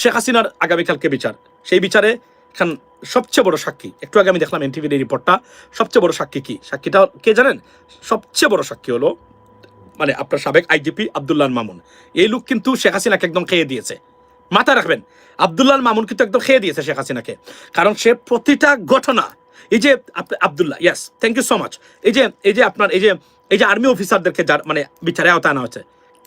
শেখ হাসিনার আগামীকালকে বিচার। সেই বিচারে খান সবচেয়ে বড় সাক্ষী। একটু আগে আমি দেখলাম এনটিভির এই রিপোর্টটা। সবচেয়ে বড় সাক্ষী কি? সাক্ষীটা কে জানেন? সবচেয়ে বড় সাক্ষী হলো মানে আপনার সাবেক আইজিপি আবদুল্লাহ মামুন। এই লোক কিন্তু শেখ হাসিনাকে একদম খেয়ে দিয়েছে। মাথা রাখবেন, আবদুল্লাহ মামুন কিন্তু একদম খেয়ে দিয়েছে শেখ হাসিনাকে। কারণ সে প্রতিটা ঘটনা, এই যে আবদুল্লাহ ইয়াস থ্যাংক ইউ সো মাচ এই যে এই যে আপনার, এই যে এই যে আর্মি অফিসারদেরকে যার মানে বিচারে আওতা আনা হচ্ছে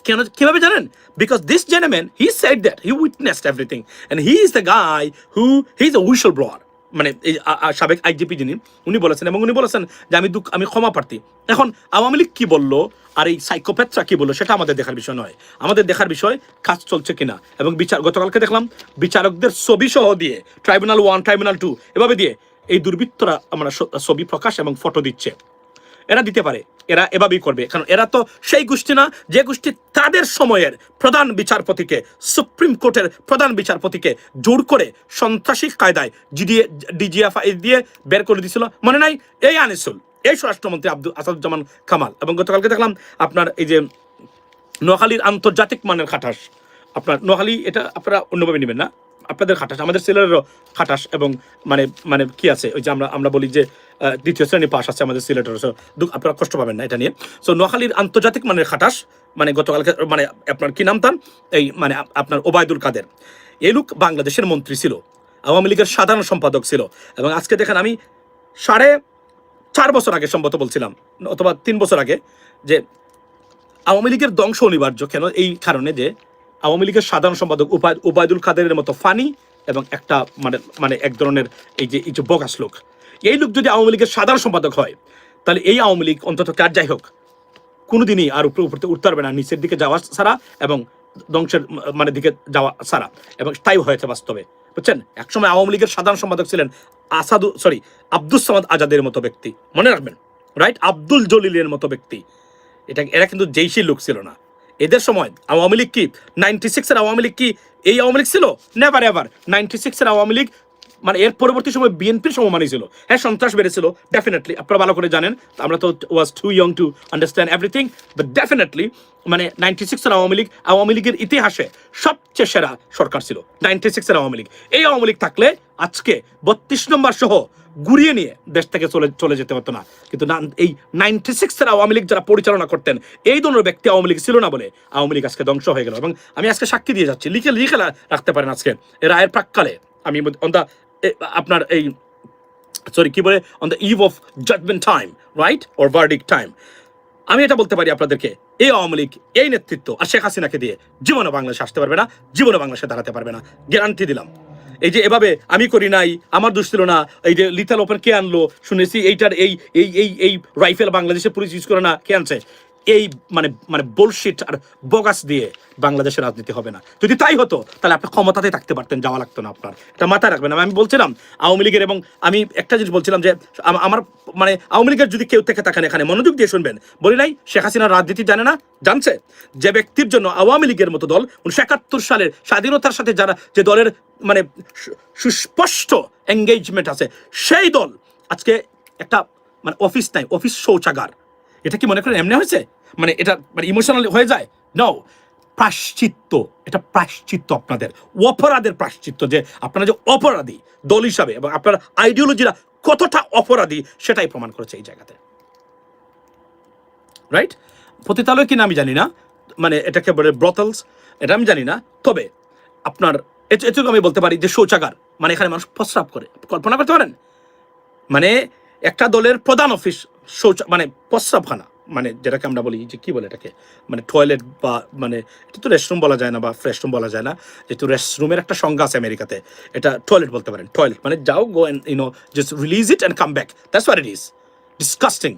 কেন, কীভাবে জানেন? Because this gentleman he said that he witnessed everything and he is the guy who he is the whistle blower মানে এই সাবেক আইজিপি যিনি, উনি বলেছেন এবং উনি বলেছেন যে আমি দুঃখ, আমি ক্ষমা প্রার্থী। এখন আওয়ামী লীগ কি বলল? আর এই সাইকোপ্যাথরা কি বলল? সেটা আমাদের দেখার বিষয় নয়। আমাদের দেখার বিষয় কাজ চলছে কিনা? এবং বিচার, গতকালকে দেখলাম বিচারকদের ছবি সহ দিয়ে ট্রাইব্যুনাল ওয়ান ট্রাইব্যুনাল টু এভাবে দিয়ে এই দুর্বৃত্তরা আমরা ছবি প্রকাশ এবং ফটো দিচ্ছে। এরা দিতে পারে। এরা এভাবেই করবে। কারণ এরা তো সেই গোষ্ঠী না, যে গোষ্ঠী তাদের সময়ের প্রধান বিচারপতিকে, সুপ্রিম কোর্টের প্রধান বিচারপতিকে জোর করে সন্ত্রাসী কায়দায় জিডিএ, ডিজিএফআই দিয়ে বের করে দিয়েছিল। মনে নাই? এই আনিসুল, এই স্বরাষ্ট্রমন্ত্রী আব্দুল আসাদুজ্জামান কামাল। এবং গতকালকে দেখলাম আপনার এই যে নোয়াখালীর আন্তর্জাতিক মানের খাটাস। আপনার নোয়াখালী এটা আপনারা অন্যভাবে নেবেন না? আপনাদের খাটাস, আমাদের সিলেটেরও খাটাস এবং মানে মানে কি আছে? ওই যে আমরা আমরা বলি যে দ্বিতীয় শ্রেণি পাশ আছে আমাদের সিলেটের আপনারা কষ্ট পাবেন না এটা নিয়ে। সো নোয়াখালীর আন্তর্জাতিক মানের খাটাস মানে গতকালকে মানে আপনার কি নাম তার? এই মানে আপনার ওবায়দুল কাদের। এই লোক বাংলাদেশের মন্ত্রী ছিল, আওয়ামী লীগের সাধারণ সম্পাদক ছিল এবং আজকে দেখেন আমি সাড়ে চার বছর আগে সম্ভবত বলছিলাম, অথবা তিন বছর আগে যে আওয়ামী লীগের ধ্বংস অনিবার্য কেন এই কারণে যে আওয়ামী লীগের সাধারণ সম্পাদক উবায়দুল কাদেরের মতো ফানি এবং একটা মানে মানে এক ধরনের এই যে এই যে লোক। এই লোক যদি আওয়ামী লীগের সাধারণ সম্পাদক হয়, তাহলে এই আওয়ামী লীগ অন্তত কার যাই হোক, কোনোদিনই আর উপরে উপরে উঠতে পারবে না, নিচের দিকে যাওয়া ছাড়া এবং ধ্বংসের মানে দিকে যাওয়া ছাড়া। এবং তাই হয়েছে বাস্তবে, বুঝছেন? একসময় আওয়ামী লীগের সাধারণ সম্পাদক ছিলেন আসাদু সরি আব্দুল সামাদ আজাদের মতো ব্যক্তি। মনে রাখবেন রাইট আব্দুল জলিলের মতো ব্যক্তি। এটা, এরা কিন্তু জেইসি লোক ছিল না। এদের সময় আওয়ামী লীগ কি নাইনটি সিক্সের আওয়ামী লীগ কি এই আওয়ামী লীগ ছিল? নেভার এভার নাইনটি সিক্সের আওয়ামী লীগ মানে এর পরবর্তী সময় বিএনপির সমমানই ছিল। হ্যাঁ সন্ত্রাস বেড়েছিল ডেফিনেটলি আপনারা ভালো করে জানেন, আমরা তো was too young to understand everything but definitely মানে নাইনটি সিক্সের আওয়ামী লীগ, আওয়ামী লীগের ইতিহাসে সবচেয়ে সেরা সরকার ছিল নাইনটি সিক্সের আওয়ামী লীগ। এই আওয়ামী লীগ থাকলে আজকে বত্রিশ নম্বর সহ ঘুরিয়ে নিয়ে দেশ থেকে চলে চলে যেতে হতো না। কিন্তু না, এই নাইনটি সিক্সের আওয়ামী লীগ যারা পরিচালনা করতেন, এই ধরনের ব্যক্তি আওয়ামী লীগ ছিল না বলে আওয়ামী লীগ আজকে ধ্বংস হয়ে গেল। এবং আমি আজকে সাক্ষী দিয়ে যাচ্ছি, লিখে লিখে রাখতে পারেন আজকে। রায়ের প্রাককালে আমি অন দ্য আপনার এই সরি কি বলে? On the eve of judgement time right or verdict time আমি এটা বলতে পারি আপনাদেরকে, এই আওয়ামী লীগ, এই নেতৃত্ব আর শেখ হাসিনাকে দিয়ে জীবনে বাংলাদেশে আসতে পারবে না, জীবনে বাংলাদেশে দাঁড়াতে পারবে না। গ্যারান্টি দিলাম। এই যে এভাবে আমি করি নাই, আমার দোষ ছিল না, এই যে লিথাল ওপেন কে আনলো, শুনেছি এইটার এই এই এই এই রাইফেল বাংলাদেশে পুলিশ ইউজ করে না, কে আনছে? এই মানে মানে বোলশিট আর বগাস দিয়ে বাংলাদেশের রাজনীতি হবে না। যদি তাই হতো, তাহলে আপনি ক্ষমতাতে থাকতে পারতেন, যাওয়া লাগতো না আপনার। এটা মাথায় রাখবেন। আমি বলছিলাম, আওয়ামী লীগের এবং আমি একটা জিনিস বলছিলাম যে আমার মানে আওয়ামী লীগের যদি কেউ থেকে থাকেন এখানে, মনোযোগ দিয়ে শুনবেন। বলি নাই, শেখ হাসিনার রাজনীতি জানে না, জানছে? যে ব্যক্তির জন্য আওয়ামী লীগের মতো দল, উনিশশো একাত্তর সালের স্বাধীনতার সাথে যারা যে দলের মানে সুস্পষ্ট এঙ্গেজমেন্ট আছে, সেই দল আজকে একটা মানে অফিস নাই অফিস শৌচাগার। এটা কি মনে করেন এমনি হয়েছে? মানে এটা মানে ইমোশনাল হয়ে যায়? নাও প্রাশ্চিত্য। এটা প্রাশ্চিত্য আপনাদের। অপরাধের প্রাশ্চিত্য যে আপনারা যে অপরাধী দল হিসাবে এবং আপনার আইডিওলজিরা কতটা অপরাধী সেটাই প্রমাণ করেছে এই জায়গাতে। রাইট পতিতালয় কিনা আমি জানি না। মানে এটাকে বলে ব্রথলস এটা আমি জানি না। তবে আপনার এটুকু আমি বলতে পারি যে শৌচাগার মানে এখানে মানুষ প্রস্রাব করে। কল্পনা করতে পারেন? মানে একটা দলের প্রধান অফিস শৌচ মানে প্রস্রাবখানা মানে যেটাকে আমরা বলি যে কি বলে এটাকে? মানে টয়লেট বা মানে এটা তো রেস্টরুম বলা যায় না বা ফ্রেশরুম বলা যায় না, যেহেতু রেস্টরুমের একটা সংজ্ঞা আছে আমেরিকাতে, এটা টয়লেট বলতে পারেন টয়লেট মানে যাও go and you know just release it and come back that's war it is disgusting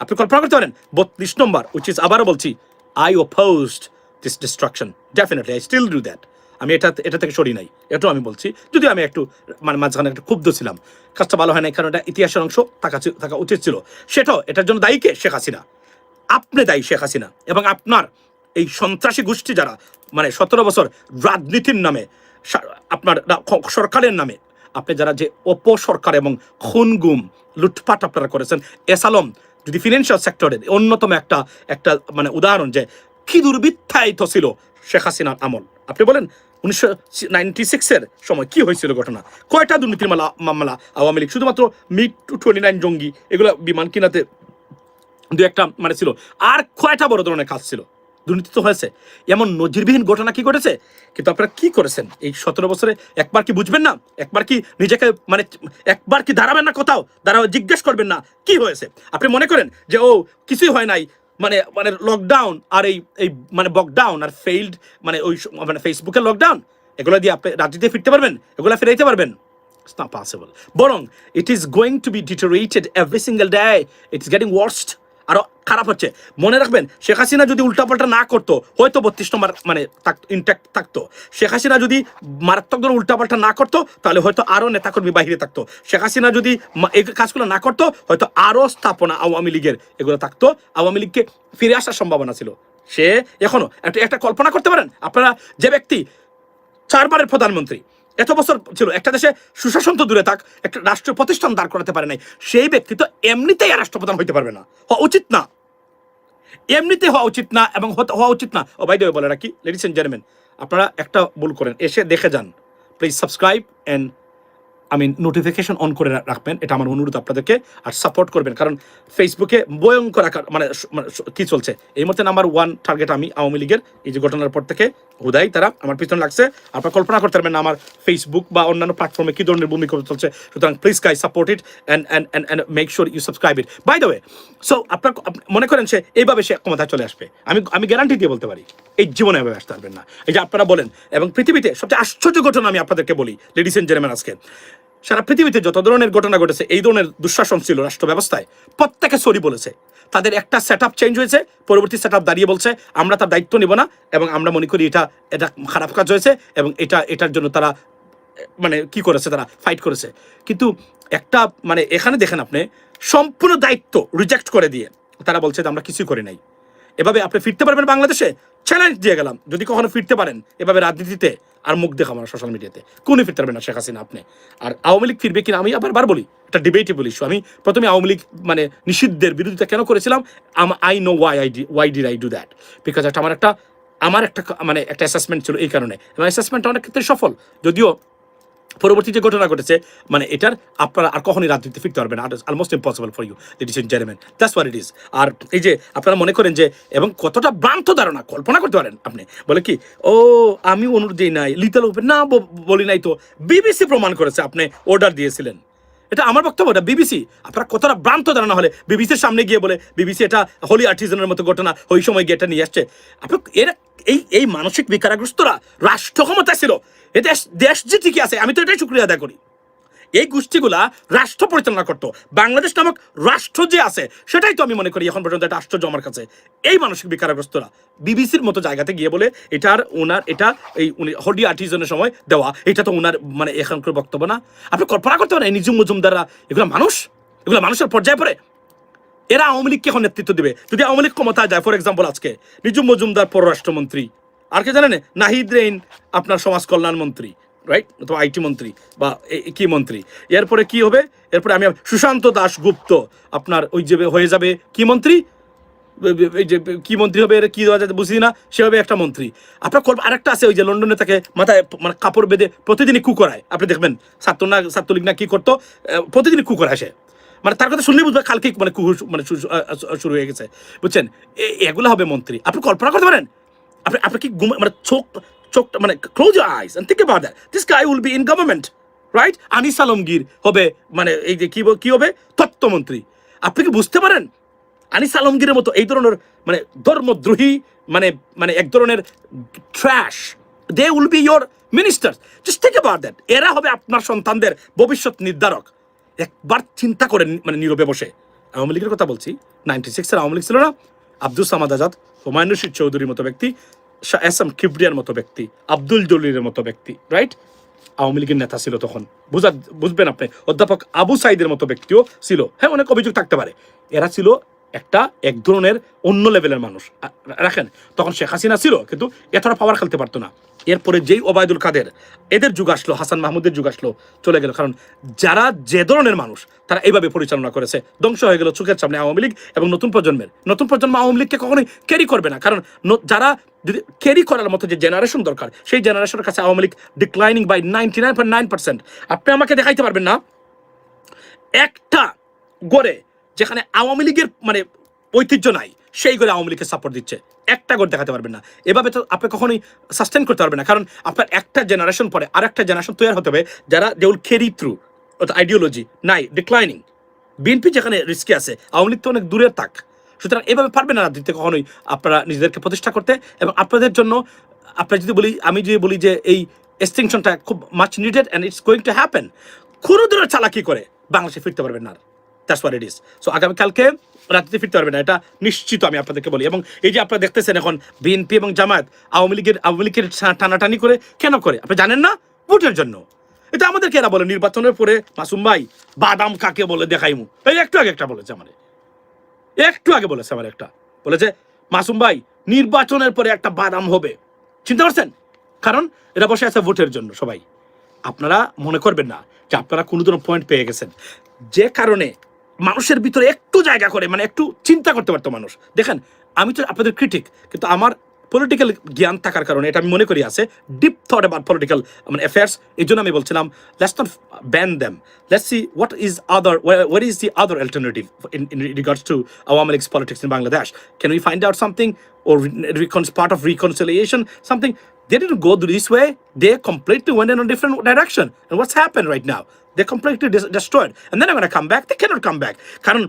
আপনি কল্পনা করতে পারেন, বত্রিশ নম্বর ইজ আবারও বলছি I opposed this destruction definitely I still do that আমি এটা এটা থেকে সরি নাই। এটাও আমি বলছি। যদি আমি একটু মানে মাঝখানে একটু ক্ষুব্ধ ছিলাম। কাজটা ভালো হয় না কারণ এটা ইতিহাসের অংশ থাকা থাকা উচিত ছিল। সেটাও, এটার জন্য দায়ী কে? শেখ হাসিনা। আপনি দায়ী শেখ হাসিনা। এবং আপনার এই সন্ত্রাসী গোষ্ঠী যারা মানে সতেরো বছর রাজনীতির নামে আপনার সরকারের নামে, আপনি যারা যে অপসরকার এবং খুন গুম লুটপাট আপনারা করেছেন এসালম যদি ফিনান্সিয়াল সেক্টরের অন্যতম একটা একটা মানে উদাহরণ যে, কি দুর্বৃত্তায়িত ছিল শেখ হাসিনার আমল। আপনি বলেন উনিশশো নাইনটি সিক্সের সময় কি হয়েছিল ঘটনা? কয়টা দুর্নীতির মামলা মামলা আওয়ামী লীগ? শুধুমাত্র মিড টু টোয়েন্টি নাইন জঙ্গি, এগুলো বিমান কিনাতে দু একটা মানে ছিল। আর কয়টা বড় ধরনের কাজ ছিল? দুর্নীতি তো হয়েছে। এমন নজিরবিহীন ঘটনা কি ঘটেছে? কিন্তু আপনারা কি করেছেন? এই সতেরো বছরে একবার কি বুঝবেন না? একবার কি নিজেকে মানে একবার কি দাঁড়াবেন না কোথাও? দাঁড়াবে জিজ্ঞেস করবেন না। কি হয়েছে? আপনি মনে করেন যে, ও, কিছুই হয় নাই। মানে মানে লকডাউন আর এই এই মানে বকডাউন আর ফেইল্ড মানে ওই স- মানে ফেসবুকের লকডাউন এগুলো দিয়ে আপনি রাজনীতিতে ফিরতে পারবেন, এগুলো ফিরাইতে পারবেন It's not possible. বরং, it is going to be deteriorated every single day. It is getting worst. আরও খারাপ হচ্ছে। মনে রাখবেন, শেখ হাসিনা যদি উল্টাপাল্টা না করতো, হয়তো বত্রিশ নম্বর মানে ইনট্যাক্ট থাকতো। শেখ হাসিনা যদি মারাত্মক ধরনের উল্টাপাল্টা না করতো, তাহলে হয়তো আরও নেতাকর্মী বাহিরে থাকতো। শেখ হাসিনা যদি এই কাজগুলো না করতো, হয়তো আরও স্থাপনা আওয়ামী লীগের এগুলো থাকতো। আওয়ামী লীগকে ফিরে আসার সম্ভাবনা ছিল। সে এখনও, একটা একটা কল্পনা করতে পারেন? আপনারা যে ব্যক্তি, চারবারের প্রধানমন্ত্রী এত বছর ছিল, একটা দেশে সুশাসন তো দূরে থাক, একটা রাষ্ট্র প্রতিষ্ঠান দাঁড় করাতে পারে নাই, সেই ব্যক্তি তো এমনিতেই রাষ্ট্রপ্রধান হইতে পারবে না। হওয়া উচিত না। এমনিতে হওয়া উচিত না এবং হওয়া উচিত না। ও বাইদে বলে রাখি লেডিস এন্ড জেন্টলম্যান আপনারা একটা ভুল করেন, এসে দেখে যান। প্লিজ সাবস্ক্রাইব অ্যান্ড আমি নোটিফিকেশন অন করে রাখবেন, এটা আমার অনুরোধ আপনাদেরকে, আর সাপোর্ট করবেন। কারণ ফেসবুকে ভয়ঙ্কর আকার মানে মানে কি চলছে? এই মুহূর্তে নাম্বার ওয়ান টার্গেট আমি আওয়ামী লীগের। এই যে ঘটনার পর থেকে হুদাই তারা আমার পিছনে লাগছে। আপনারা কল্পনা করতে পারবেন আমার ফেসবুক বা অন্যান্য প্ল্যাটফর্মে কি ধরনের ভূমিকা চলছে। সুতরাং please guy support it and make sure you subscribe it by the way so আপনার মনে করেন সে এইভাবে সে ক্ষমতায় চলে আসবে? আমি আমি গ্যারান্টি দিয়ে বলতে পারি, এই জীবনে এভাবে আসতে পারবেন না। এই যে আপনারা বলেন, এবং পৃথিবীতে সবচেয়ে আশ্চর্য ঘটনা আমি আপনাদেরকে বলি লেডিস এন্ড জেন্টলম্যান আজকে। সারা পৃথিবীতে যত ধরনের ঘটনা ঘটেছে, এই ধরনের দুঃশাসন ছিল রাষ্ট্র ব্যবস্থায় প্রত্যেকে সরি বলেছে। তাদের একটা সেট চেঞ্জ হয়েছে, পরবর্তী সেট দাঁড়িয়ে বলছে, আমরা তার দায়িত্ব নিব না এবং আমরা মনে করি এটা এটা খারাপ কাজ হয়েছে এবং এটা, এটার জন্য তারা মানে কি করেছে তারা ফাইট করেছে। কিন্তু একটা মানে এখানে দেখেন আপনি, সম্পূর্ণ দায়িত্ব রিজেক্ট করে দিয়ে তারা বলছে যে, আমরা কিছুই করি নাই। এভাবে আপনি ফিরতে পারবেন বাংলাদেশে? চ্যালেঞ্জ দিয়ে গেলাম। যদি কখনো ফিরতে পারেন, এভাবে রাজনীতিতে আর মুখ দেখাবো না সোশ্যাল মিডিয়াতে কোনো ফিরতে পারবেন না শেখ হাসিনা আপনি। আর আওয়ামী লীগ ফিরবে কিনা আমি আবার বার বলি একটা ডিবেটেবল ইস্যু আমি প্রথমে আওয়ামী লীগ মানে নিষিদ্ধের বিরোধিতা কেন করেছিলাম? I know why I D why did I do that because একটা আমার একটা আমার একটা মানে একটা অ্যাসেসমেন্ট ছিল এই কারণে। এবং অ্যাসেসমেন্টটা অনেক ক্ষেত্রে সফল। যদিও পরবর্তী যে ঘটনা ঘটেছে মানে এটার আপনারা আর কখনই রাজনীতি ফিরতে পারবেন না। Almost impossible for you ladies and gentleman that's what it is আর এই যে আপনারা মনে করেন যে, এবং কতটা ভ্রান্ত ধারণা, কল্পনা করতে পারেন আপনি। বলে কি, ও, আমি অনুরোধ দিই নাই লিতাল ওপেন না বলি নাই তো বিবিসি প্রমাণ করেছে আপনি অর্ডার দিয়েছিলেন। এটা আমার বক্তব্য, এটা বিবিসি আপনারা কতটা ভ্রান্ত ধারণা হলে বিবিসির সামনে গিয়ে বলে বিবিসি এটা হোলি আর্টিজনের মতো ঘটনা, ওই সময় গিয়ে এটা নিয়ে আসছে। আপনি, এরা এই এই মানসিক বিকারগ্রস্তরা রাষ্ট্র ক্ষমতা ছিল। এ দেশ দেশ যে ঠিকই আছে, আমি তো এটাই শুক্রিয়া আদায় করি। এই গোষ্ঠীগুলা রাষ্ট্র পরিচালনা করতো। বাংলাদেশ নামক রাষ্ট্র যে আছে, সেটাই তো আমি মনে করি এখন পর্যন্ত একটা আশ্চর্য আমার কাছে। এই মানসিক বিকারগ্রস্তরা বিবিসির মতো জায়গাতে গিয়ে বলে, এটার ওনার এটা এই উনি হডি আর্টিজনের সময় দেওয়া, এটা তো ওনার মানে এখানকার বক্তব্য না। আপনি কল্পনা করতে পারেন, এই নিজুম মজুমদাররা, এগুলো মানুষ? এগুলো মানুষের পর্যায়ে পড়ে? এরা আওয়ামী লীগকে এখন নেতৃত্ব দিবে। যদি আওয়ামী লীগ ক্ষমতায় যায় ফর এক্সাম্পল আজকে নিজুম মজুমদার পররাষ্ট্রমন্ত্রী, আর কে জানেন, নাহিদ রেইন আপনার সমাজ কল্যাণ মন্ত্রী রাইট অথবা আইটি মন্ত্রী বা কি মন্ত্রী। এরপরে কি হবে? এরপরে আমি, সুশান্ত দাশগুপ্ত আপনার ওই যে হয়ে যাবে কি মন্ত্রী? এই যে কি মন্ত্রী হবে? এর কি দেওয়া যায় বুঝি না, সে হবে একটা মন্ত্রী। আপনার কল্প আরেকটা আছে, ওই যে লন্ডনে তাকে মাথায় মানে কাপড় বেঁধে প্রতিদিনই কু করায়। আপনি দেখবেন, ছাত্র না, ছাত্রলীগ না কি করতো? প্রতিদিনই কু করায় সে। মানে তার কথা শুনলেই বুঝবে কালকেই মানে কুহু মানে শুরু হয়ে গেছে। বুঝছেন? এগুলো হবে মন্ত্রী। আপনি কল্পনা করতে পারেন? আপনি আপনি কি মানে চোখ চোখ মানে close eyes and think about that this guy will be in government right Anis Alamgir হবে মানে এই যে কি কি হবে? তত্ত্বমন্ত্রী। আপনি কি বুঝতে পারেন? আনিস আলমগীরের মতো এই ধরনের মানে ধর্মদ্রোহী মানে মানে এক ধরনের trash they will be your minister just think about that এরা হবে আপনার সন্তানদের ভবিষ্যৎ নির্ধারক। একবার চিন্তা করেন মানে নীরবে বসে। আওয়ামী লীগের কথা বলছি। নাইনটি সিক্সের আওয়ামী লীগ ছিল না। আব্দুল সামাদ আজাদ, হুমায়ুন রশিদ চৌধুরীর মতো ব্যক্তি এস এম কিবরিয়ার মতো ব্যক্তি, আব্দুল জলিলের মতো ব্যক্তি রাইট আওয়ামী লীগের নেতা ছিল তখন। বুঝা বুঝবেন আপনি, অধ্যাপক আবু সাইদের মতো ব্যক্তিও ছিল। হ্যাঁ অনেক অভিযোগ থাকতে পারে। এরা ছিল একটা এক ধরনের অন্য লেভেলের মানুষ। রাখেন, তখন শেখ হাসিনা ছিল, কিন্তু এতটা পাওয়ার খেলতে পারতো না। এরপরে যেই ওবায়দুল কাদের, এদের যুগ আসলো, হাসান মাহমুদের যুগ আসলো, চলে গেল। কারণ যারা যে ধরনের মানুষ, তারা এইভাবে পরিচালনা করেছে। ধ্বংস হয়ে গেল চোখের সামনে আওয়ামী লীগ এবং নতুন প্রজন্মের। নতুন প্রজন্ম আওয়ামী লীগকে কখনোই ক্যারি করবে না। কারণ যারা যদি ক্যারি করার মতো যে জেনারেশন দরকার, সেই জেনারেশনের কাছে Awami League declining by ninety nine point nine percent আপনি আমাকে দেখাইতে পারবেন না? একটা গড়ে যেখানে আওয়ামী লীগের মানে ঐতিহ্য নাই সেই করে আওয়ামী লীগকে সাপোর্ট দিচ্ছে। একটা গড় দেখাতে পারবেন না। এভাবে তো আপনি কখনোই সাস্টেন করতে পারবেন না। কারণ আপনার একটা জেনারেশন পরে আর একটা জেনারেশন তৈরি হতে হবে যারা they will carry through ideology নাই ডিক্লাইনিং বিএনপি যেখানে রিস্কে আছে, আওয়ামী লীগ তো অনেক দূরে থাক। সুতরাং এভাবে পারবেন না দিতে কখনোই আপনারা নিজেদেরকে প্রতিষ্ঠা করতে এবং আপনাদের জন্য, আপনারা যদি বলি, আমি যদি বলি যে এই এক্সটিংশনটা খুব much needed and it's going to happen কোনো ধরনের চালাকি করে বাংলাদেশে ফিরতে পারবেন না that's what it is so আগামীকালকে রাত্রিতে ফিরতে পারবে না। এটা নিশ্চিত আমি আপনাদেরকে বলি। এবং এই যে আপনারা দেখতেছেন এখন বিএনপি এবং জামায়াত আওয়ামী লীগের আওয়ামী লীগের টানাটানি করে কেন করে? আপনি জানেন না? ভোটের জন্য। এটা আমাদেরকে এরা বলে? নির্বাচনের পরে মাসুম ভাই বাদাম কাকে বলে দেখাইমু। এই একটু আগে একটা বলেছে আমার। একটু আগে বলেছে আমার একটা। বলেছে, মাসুম ভাই, নির্বাচনের পরে একটা বাদাম হবে। চিন্তা করছেন কারণ এটা বসে আছে ভোটের জন্য সবাই। আপনারা মনে করবেন না যে আপনারা কোনো ধরনের পয়েন্ট পেয়ে গেছেন। যে কারণে মানুষের ভিতরে একটু জায়গা করে মানে একটু চিন্তা করতে পারতো মানুষ দেখেন আমি তো আপনাদের ক্রিটিক কিন্তু আমার পলিটিক্যাল জ্ঞান থাকার কারণে এটা আমি মনে করি আছে ডিপ থট অ্যাবাউট পলিটিক্যাল মানে অ্যাফেয়ার্স এই জন্য আমি বলছিলাম let's not ban them let's see what is other what is the other alternative in regards to Awami League's politics in Bangladesh can we find out something or recon- part of reconciliation, something. They didn't go this way. They completely went in a different direction. And what's happened right? They completely dis- destroyed. And then I'm going to come back. They cannot come back. কারণ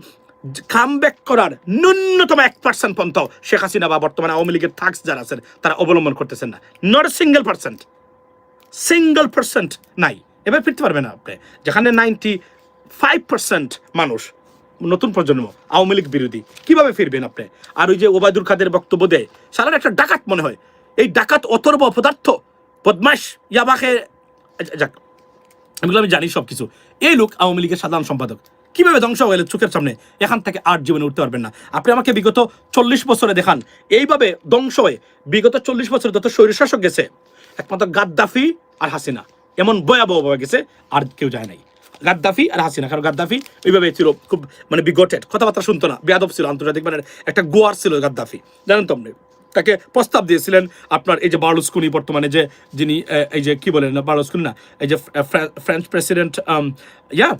come back করার ন্যূনতম এক percent Pant Sheikh Hasina বা বর্তমানে আওয়ামী লীগের থাকস যারা আছেন, তারা অবলম্বন করতেছেন না not single percent single percent নাই এবার ফিরতে পারবে না আপনি যেখানে নাইনটি ফাইভ পার্সেন্ট মানুষ নতুন প্রজন্ম, আওয়ামী লীগ বিরোধী, কীভাবে ফিরবেন আপনি আর ওই যে ওবায়দুল কাদের বক্তব্য দেয় সারার একটা ডাকাত মনে হয় এই ডাকাত অথর্ব পদার্থ বদমাস ইয়াবাকে যাক এগুলো আমি জানি সব কিছু এই লোক আওয়ামী লীগের সাধারণ সম্পাদক। কীভাবে ধ্বংস হয়ে চোখের সামনে? এখান থেকে আর জীবনে উঠতে পারবেন না। আপনি আমাকে বিগত চল্লিশ বছরে দেখান। এইভাবে ধ্বংস হয়ে বিগত চল্লিশ বছরে যত শরীর স্বৈরশাসক গেছে, একমাত্র গাদ্দাফি আর হাসিনা। এমন ভয়াবহভাবে গেছে, আর কেউ যায় নাই। গাদ্দাফি আর হাসিনা, কারণ গাদ্দাফি ওইভাবে ছিল খুব মানে বিগটেড। কথাবার্তা শুনতো না, বেয়াদব ছিল, আন্তর্জাতিক মানে একটা গোয়ার ছিল গাদ্দাফি। জানেন তো আপনি তাকে প্রস্তাব দিয়েছিলেন আপনার এই যে বার্লুস্কুনি বর্তমানে যে যিনি এই যে কি বলেন বার্লুস্কুনি না, এই যে ফ্রেঞ্চ প্রেসিডেন্ট ইয়া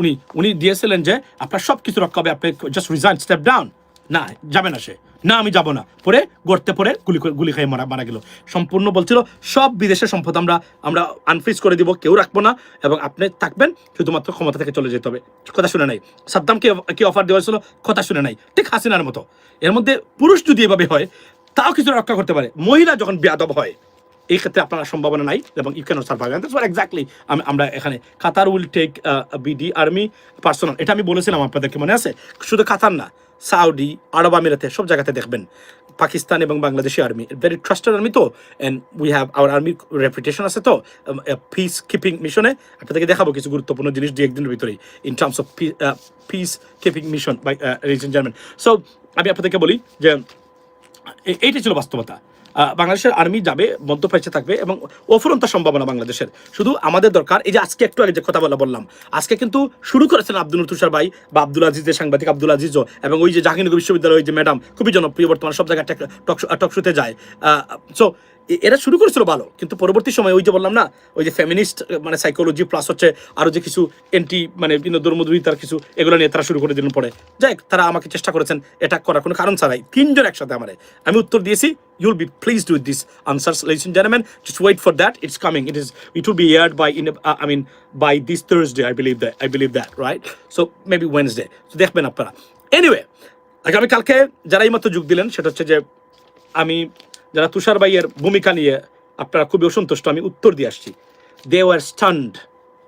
উনি উনি দিয়েছিলেন যে আপনার সব কিছু রক্ষা হবে, আপনি জাস্ট রিজাইন স্টেপ ডাউন না, যাবে না সে। না, আমি যাব না। পরে গড়তে পরে গুলি গুলি খেয়ে মারা মারা গেল। সম্পূর্ণ বলছিল, সব বিদেশের সম্পদ আমরা আমরা আনফ্রিজ করে দিব, কেউ রাখব না, এবং আপনি থাকবেন, শুধুমাত্র ক্ষমতা থেকে চলে যেতে হবে। কথা শুনে নাই। সাদ্দামকে কি অফার দেওয়া হয়েছিল, কথা শুনে নাই। ঠিক হাসিনার মতো। এর মধ্যে পুরুষ যদি এভাবে হয় তাও কিছু রক্ষা করতে পারে। মহিলা যখন বেয়াদব হয়, এই ক্ষেত্রে আপনার সম্ভাবনা নাই এবং you can survive that's what exactly আমি, আমরা এখানে Qatar will take BD army personnel এটা আমি বলেছিলাম আপনাদেরকে মনে আছে? শুধু কাতার না সাউদি আরব আমিরাতে সব জায়গাতে দেখবেন। পাকিস্তান এবং Bangladeshi army very trusted army তো। And we have our army reputation আছে তো। পিস কিপিং মিশনে আপনাদেরকে দেখাবো কিছু গুরুত্বপূর্ণ জিনিস দু একদিনের ভিতরেই in terms of peacekeeping mission by reason German so আমি আপনাদেরকে বলি যে এইটা ছিল বাস্তবতা। বাংলাদেশের আর্মি যাবে মধ্যপ্রাচ্যে থাকবে এবং অফুরন্ত সম্ভাবনা বাংলাদেশের। শুধু আমাদের দরকার, এই যে আজকে একটু আগে যে কথা বলা বললাম, আজকে কিন্তু শুরু করেছেন আব্দুল তুষার ভাই বা আব্দুল আজিজের সাংবাদিক, আব্দুল আজিজও এবং ওই যে জাহাঙ্গীরনগর বিশ্ববিদ্যালয়ের যে ম্যাডাম খুবই জনপ্রিয়, বর্তমানে সব জায়গায় টকশোতে যায়। সো এরা শুরু করেছিল ভালো কিন্তু পরবর্তী সময় ওই যে বললাম না ওই যে ফেমিনিস্ট মানে সাইকোলজি প্লাস হচ্ছে আরও যে কিছু এন্টি মানে বিভিন্ন ধর্মদ্রোহিতার কিছু এগুলো নিয়ে তারা শুরু করে দিলেন পরে। যাই তারা আমাকে চেষ্টা করেছেন এটা করার কোনো কারণ ছাড়াই। তিনজন একসাথে আমারে। আমি উত্তর দিয়েছি you'll be pleased with this answers ladies and gentlemen. Just wait for that. It's coming. It is it will be aired by in uh, i mean by this thursday i believe that i believe that right? So দেখবেন আপনারা। Anyway আগামীকালকে যারা এই মাত্র যোগ দিলেন সেটা হচ্ছে যে আমি যারা তুষার ভাইয়ের ভূমিকা নিয়ে আপনারা খুবই অসন্তুষ্ট, আমি উত্তর দিয়ে আসছি। দে ওয়ার স্টান্ড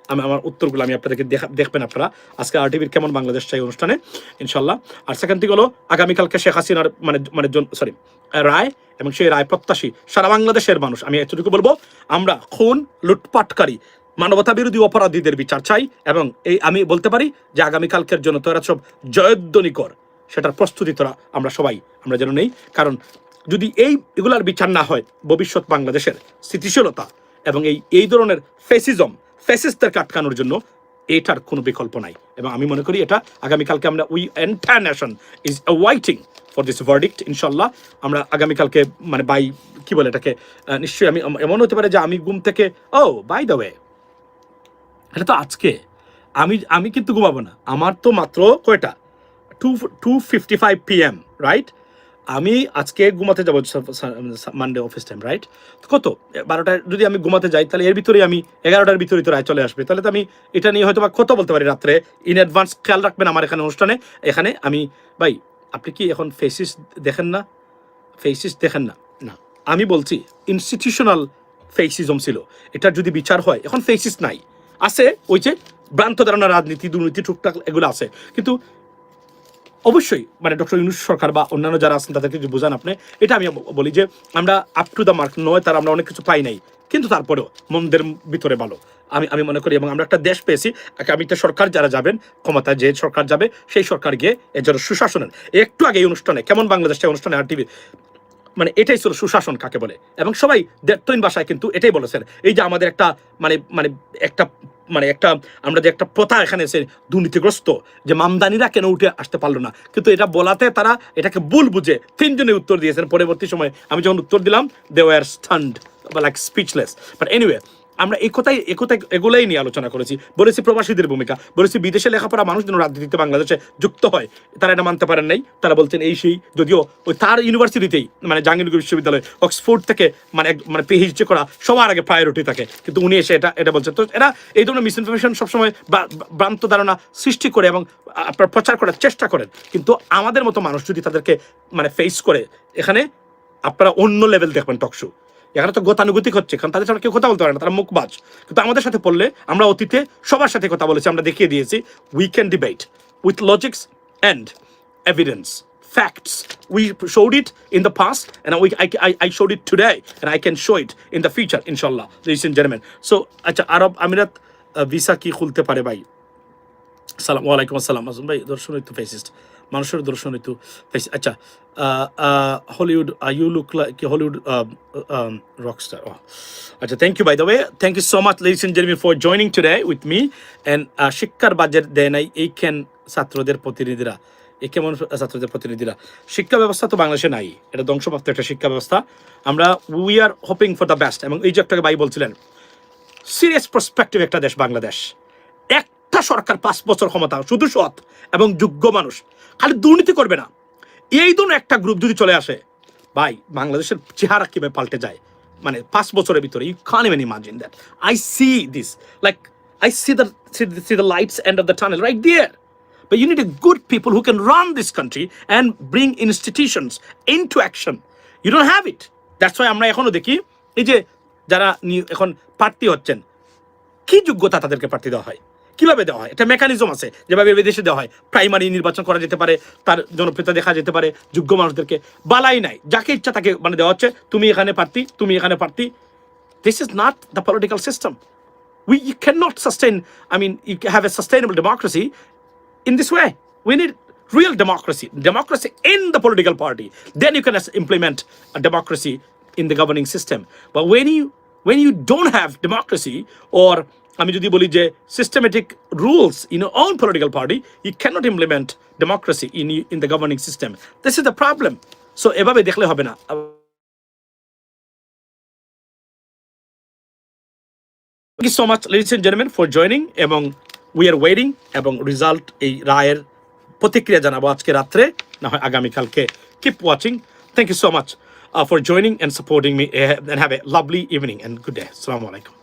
আমি আমার উত্তরগুলো আমি আপনাদেরকে দেখা- দেখবেন আপনারা। আজকে আর টিভির কেমন বাংলাদেশ চাই অনুষ্ঠানে? ইনশাল্লাহ আর সেকেন্ড থেকে হলো, আগামীকালকে শেখ হাসিনার মানে মানে সরি রায় এবং সেই রায় প্রত্যাশী সারা বাংলাদেশের মানুষ। আমি এতটুকু বলব, আমরা খুন, লুটপাটকারী মানবতা বিরোধী অপরাধীদের বিচার চাই এবং এই আমি বলতে পারি যে আগামীকালকের জন্য তোরা সব জয়ধ্বনি সেটার প্রস্তুতি তোরা, আমরা সবাই, আমরা যেন নেই। কারণ যদি এই এগুলার বিচার না হয় ভবিষ্যৎ বাংলাদেশের স্থিতিশীলতা এবং এই এই ধরনের ফেসিজম ফেসিসদের কাটকানোর জন্য এটার কোনো বিকল্প নাই। এবং আমি মনে করি এটা আগামীকালকে আমরা we entire nation is waiting for this verdict ইনশাল্লাহ আমরা আগামীকালকে মানে বাই কি বলে এটাকে নিশ্চয়ই আমি, এমন হতে পারে যে আমি ঘুম থেকে, ও বাই দ্য ওয়ে এটা তো আজকে। আমি আমি কিন্তু ঘুমাবো না। আমার তো মাত্র কয়টা? Two two fifty five P M right আমি আজকে ঘুমাতে যাব মানডে অফিস টাইম রাইট কত? বারোটায় যদি আমি ঘুমাতে যাই তাহলে এর ভিতরে আমি এগারোটার ভিতরে তো রায় চলে আসবে। তাহলে তো আমি এটা নিয়ে হয়তো বা কত বলতে পারি রাত্রে। ইন অ্যাডভান্স খেয়াল রাখবেন আমার এখানে অনুষ্ঠানে। এখানে আমি ভাই আপনি কি এখন ফেসিস দেখেন না? ফেসিস দেখেন না? না। আমি বলছি ইনস্টিটিউশনাল ফেসিজম ছিল। এটার যদি বিচার হয় এখন ফেসিস নাই। আছে ওই যে ভ্রান্ত ধারণা রাজনীতি দুর্নীতি টুকটাক এগুলো আছে। কিন্তু অবশ্যই মানে ডক্টর ইউনুস সরকার বা অন্যান্য যারা আছেন, তাদেরকে যদি বোঝান আপনি, এটা আমি বলি যে, আমরা আপ টু দ্য মার্ক নয়, তার আমরা অনেক কিছু পাই নাই। কিন্তু তারপরেও, মন্দের ভিতরে ভালো। আমি আমি মনে করি, এবং আমরা একটা দেশ পেয়েছি আমি আগামীতে সরকার যারা যাবেন, ক্ষমতায় যে সরকার যাবে, সেই সরকার গিয়ে এর জন্য সুশাসনের একটু আগে এই অনুষ্ঠানে, কেমন বাংলাদেশ অনুষ্ঠানে আর টিভি মানে এটাই ছিল সুশাসন, কাকে বলে? এবং সবাই দেড়তইন ভাষায় কিন্তু এটাই বলেছেন। এই যে আমাদের একটা মানে মানে একটা মানে একটা, আমরা যে একটা প্রথা এখানে এসে দুর্নীতিগ্রস্ত, যে মামদানিরা কেন উঠে আসতে পারল না? কিন্তু এটা বলাতে তারা এটাকে ভুল বুঝে তিনজনে উত্তর দিয়েছেন। পরবর্তী সময় আমি যখন উত্তর দিলাম দে ওয়ার স্টান্ড বা লাইক স্পিচলেস বাট এনিওয়ে আমরা এই কথাই এই কথাই এগুলোই নিয়ে আলোচনা করেছি। বলেছি প্রবাসীদের ভূমিকা, বলেছি বিদেশে লেখাপড়া মানুষ যেন রাজনীতিতে বাংলাদেশে যুক্ত হয়। তারা এটা মানতে পারেন নাই। তারা বলছেন এই সেই, যদিও ওই তার ইউনিভার্সিটিতেই মানে জাহাঙ্গীরনগর বিশ্ববিদ্যালয়, অক্সফোর্ড থেকে মানে মানে পিএইচডি করা সবার আগে প্রায়োরিটি থাকে। কিন্তু উনি এসে এটা এটা বলছেন। তো এরা এই ধরনের মিস ইনফরমেশন সবসময় ভ্রান্ত ধারণা সৃষ্টি করে এবং আপনার প্রচার করার চেষ্টা করেন। কিন্তু আমাদের মতো মানুষ যদি তাদেরকে মানে ফেস করে, এখানে আপনারা অন্য লেভেল দেখবেন টকশো এখানে তো গতানুগতিক হচ্ছে কারণ তাদের সাথে কেউ কথা বলতে পারে না তারা মুখবাজ। কিন্তু আমাদের সাথে পড়লে আমরা অতীতে সবার সাথে কথা বলেছি আমরা দেখিয়ে দিয়েছি we can debate with logics and evidence facts. We showed it in the past and we, I, I, I showed it today and I can show it in the future inshallah ladies and gentlemen. So আচ্ছা আরব আমিরাত visa কি খুলতে পারে ভাই? সালাম ওয়ালাইকুম আসসালাম আসুন ভাই দর্শনই তো ফেসিস্ট মানুষের দর্শন তো ফেস আচ্ছা Hollywood you look like Hollywood rock rockstar আচ্ছা thank you by the way thank you so much ladies and gentleman for joining today with me and শিক্ষার বাজেট দেয় নাই এইখান ছাত্রদের প্রতিনিধিরা। এই কেমন ছাত্রদের প্রতিনিধিরা? শিক্ষা ব্যবস্থা তো বাংলাদেশে নাই। এটা ধ্বংসপ্রাপ্ত একটা শিক্ষা ব্যবস্থা। আমরা we are hoping for the best এবং এই যে একটাকে ভাই বলছিলেন সিরিয়াস প্রসপেক্টিভ একটা দেশ, বাংলাদেশ। একটা সরকার পাঁচ বছর ক্ষমতা, শুধু সৎ এবং যোগ্য মানুষ। খালি দুর্নীতি করবে না। এই ধরনের একটা গ্রুপ যদি চলে আসে, ভাই, বাংলাদেশের চেহারা কীভাবে পাল্টে যায়? মানে পাঁচ বছরের ভিতরে you can even imagine that I see this like I see the see the lights end of the tunnel right there But you need a good people who can run this country and bring institutions into action. You don't have it. That's why আমরা এখনও দেখি, এই যে যারা এখন প্রার্থী হচ্ছেন, কি যোগ্যতা তাদেরকে প্রার্থী দেওয়া হয়? কীভাবে দেওয়া হয় এটা মেকানিজম আছে যেভাবে বিদেশে দেওয়া হয় প্রাইমারি নির্বাচন করা যেতে পারে তার জনপ্রিয়তা দেখা যেতে পারে যোগ্য মানুষদেরকে বালাই নাই যাকে ইচ্ছা তাকে মানে দেওয়া হচ্ছে তুমি এখানে প্রার্থী তুমি এখানে প্রার্থী this is not the political system we you cannot sustain i mean you have a sustainable democracy in this way we need real democracy democracy in the political party then you can implement a democracy in the governing system but when you when you don't have democracy or আমি যদি বলি যে systematic rules in your own political party you cannot implement democracy in in the governing system this is the problem এভাবে দেখলে হবে না Thank you so much, ladies and gentlemen, for joining এবং we are waiting এবং result এই রায়ের প্রতিক্রিয়া জানাব আজকে রাত্রে না হয় আগামীকালকে keep watching thank you so much for joining and supporting me and have a lovely evening and good day আসসালামু আলাইকুম